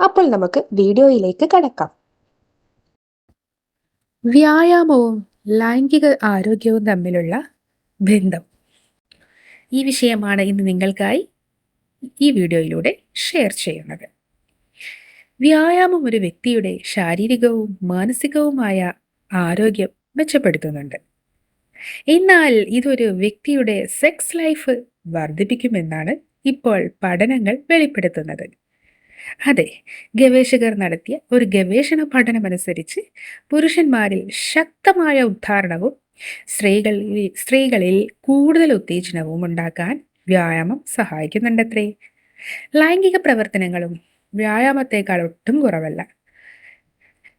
അപ്പോൾ നമുക്ക് വീഡിയോയിലേക്ക് കടക്കാം. വ്യായാമവും ലൈംഗിക ആരോഗ്യവും തമ്മിലുള്ള ബന്ധം. ഈ വിഷയമാണ് ഇന്ന് നിങ്ങൾക്കായി ഈ വീഡിയോയിലൂടെ ഷെയർ ചെയ്യുന്നത്. വ്യായാമം ഒരു വ്യക്തിയുടെ ശാരീരികവും മാനസികവുമായ ആരോഗ്യം മെച്ചപ്പെടുത്തുന്നുണ്ട്. എന്നാൽ ഇതൊരു വ്യക്തിയുടെ സെക്സ് ലൈഫ് വർദ്ധിപ്പിക്കുമെന്നാണ് ഇപ്പോൾ പഠനങ്ങൾ വെളിപ്പെടുത്തുന്നത്. അതെ ഗവേഷകർ നടത്തിയ ഒരു ഗവേഷണ പഠനമനുസരിച്ച് പുരുഷന്മാരിൽ ശക്തമായ ഉദ്ധാരണവും സ്ത്രീകളിൽ സ്ത്രീകളിൽ കൂടുതൽ ഉത്തേജനവും ഉണ്ടാക്കാൻ വ്യായാമം സഹായിക്കുന്നുണ്ടത്രേ. ലൈംഗിക പ്രവർത്തനങ്ങളും വ്യായാമത്തേക്കാൾ ഒട്ടും കുറവല്ല.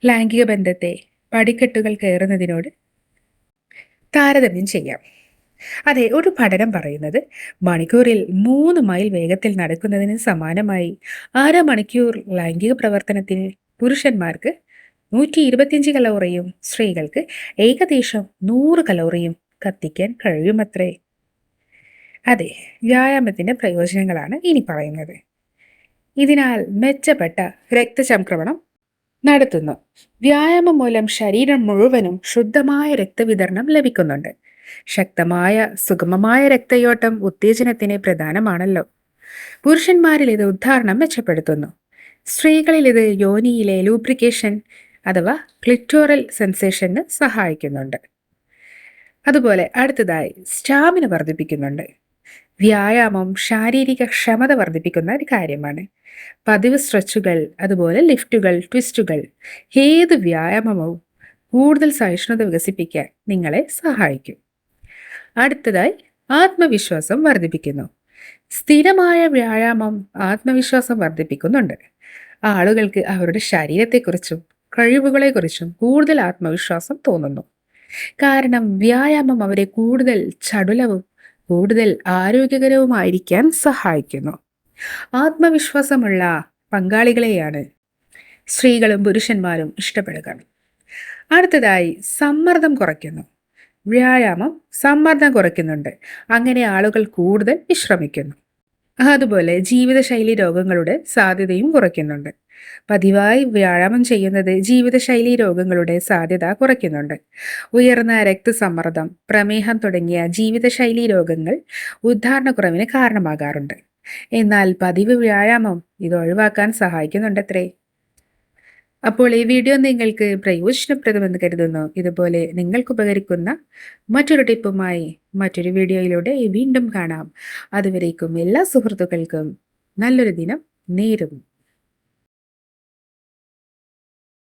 ലൈംഗിക ബന്ധത്തെ പടിക്കെട്ടുകൾ കയറുന്നതിനോട് താരതമ്യം ചെയ്യാം. അതെ ഒരു പഠനം പറയുന്നത് മണിക്കൂറിൽ മൂന്ന് മൈൽ വേഗത്തിൽ നടക്കുന്നതിന് സമാനമായി. അര മണിക്കൂർ ലൈംഗിക പ്രവർത്തനത്തിന് പുരുഷന്മാർക്ക് നൂറ്റി ഇരുപത്തിയഞ്ച് കലോറിയും സ്ത്രീകൾക്ക് ഏകദേശം നൂറ് കലോറിയും കത്തിക്കാൻ കഴിയുമത്രേ? അതെ വ്യായാമത്തിന്റെ പ്രയോജനങ്ങളാണ് ഇനി പറയുന്നത്. ഇതിനാൽ മെച്ചപ്പെട്ട രക്തചംക്രമണം നടത്തുന്നു. വ്യായാമം മൂലം ശരീരം മുഴുവനും ശുദ്ധമായ രക്തവിതരണം ലഭിക്കുന്നുണ്ട്. ശക്തമായ സുഗമമായ രക്തയോട്ടം ഉത്തേജനത്തിന് പ്രധാനമാണല്ലോ. പുരുഷന്മാരിൽ ഇത് ഉദ്ധാരണം മെച്ചപ്പെടുത്തുന്നു. സ്ത്രീകളിൽ ഇത് യോനിയിലെ ലൂബ്രിക്കേഷൻ അഥവാ ക്ലിറ്റോറൽ സെൻസേഷന് സഹായിക്കുന്നുണ്ട്. അതുപോലെ അടുത്തതായി സ്റ്റാമിന വർദ്ധിപ്പിക്കുന്നുണ്ട്. വ്യായാമം ശാരീരിക ക്ഷമത വർദ്ധിപ്പിക്കുന്ന ഒരു കാര്യമാണ്. പതിവ് സ്ട്രെച്ചുകൾ അതുപോലെ ലിഫ്റ്റുകൾ ട്വിസ്റ്റുകൾ ഏത് വ്യായാമവും കൂടുതൽ സഹിഷ്ണുത വികസിപ്പിക്കാൻ നിങ്ങളെ സഹായിക്കും. അടുത്തതായി ആത്മവിശ്വാസം വർദ്ധിപ്പിക്കുന്നു. സ്ഥിരമായ വ്യായാമം ആത്മവിശ്വാസം വർദ്ധിപ്പിക്കുന്നുണ്ട്. ആളുകൾക്ക് അവരുടെ ശരീരത്തെക്കുറിച്ചും കഴിവുകളെക്കുറിച്ചും കൂടുതൽ ആത്മവിശ്വാസം തോന്നുന്നു. കാരണം വ്യായാമം അവരെ കൂടുതൽ ചടുലവും കൂടുതൽ ആരോഗ്യകരവുമായിരിക്കാൻ സഹായിക്കുന്നു. ആത്മവിശ്വാസമുള്ള പങ്കാളികളെയാണ് സ്ത്രീകളും പുരുഷന്മാരും ഇഷ്ടപ്പെടുക. അടുത്തതായി സമ്മർദ്ദം കുറയ്ക്കുന്നു. വ്യായാമം സമ്മർദ്ദം കുറയ്ക്കുന്നുണ്ട്. അങ്ങനെ ആളുകൾ കൂടുതൽ വിശ്രമിക്കുന്നു. അതുപോലെ ജീവിതശൈലി രോഗങ്ങളുടെ സാധ്യതയും കുറയ്ക്കുന്നുണ്ട്. പതിവായി വ്യായാമം ചെയ്യുന്നത് ജീവിതശൈലി രോഗങ്ങളുടെ സാധ്യത കുറയ്ക്കുന്നുണ്ട്. ഉയർന്ന രക്തസമ്മർദ്ദം പ്രമേഹം തുടങ്ങിയ ജീവിതശൈലി രോഗങ്ങൾ ഉദ്ധാരണക്കുറവിന് കാരണമാകാറുണ്ട്. എന്നാൽ പതിവ് വ്യായാമം ഇത് ഒഴിവാക്കാൻ സഹായിക്കുന്നുണ്ടത്രേ? അപ്പോൾ ഈ വീഡിയോ നിങ്ങൾക്ക് പ്രയോജനപ്രദമെന്ന് കരുതുന്നു. ഇതുപോലെ നിങ്ങൾക്ക് ഉപകരിക്കുന്ന മറ്റൊരു ടിപ്പുമായി മറ്റൊരു വീഡിയോയിലൂടെ വീണ്ടും കാണാം. അതുവരേക്കും എല്ലാ സുഹൃത്തുക്കൾക്കും നല്ലൊരു ദിനം നേരുന്നു.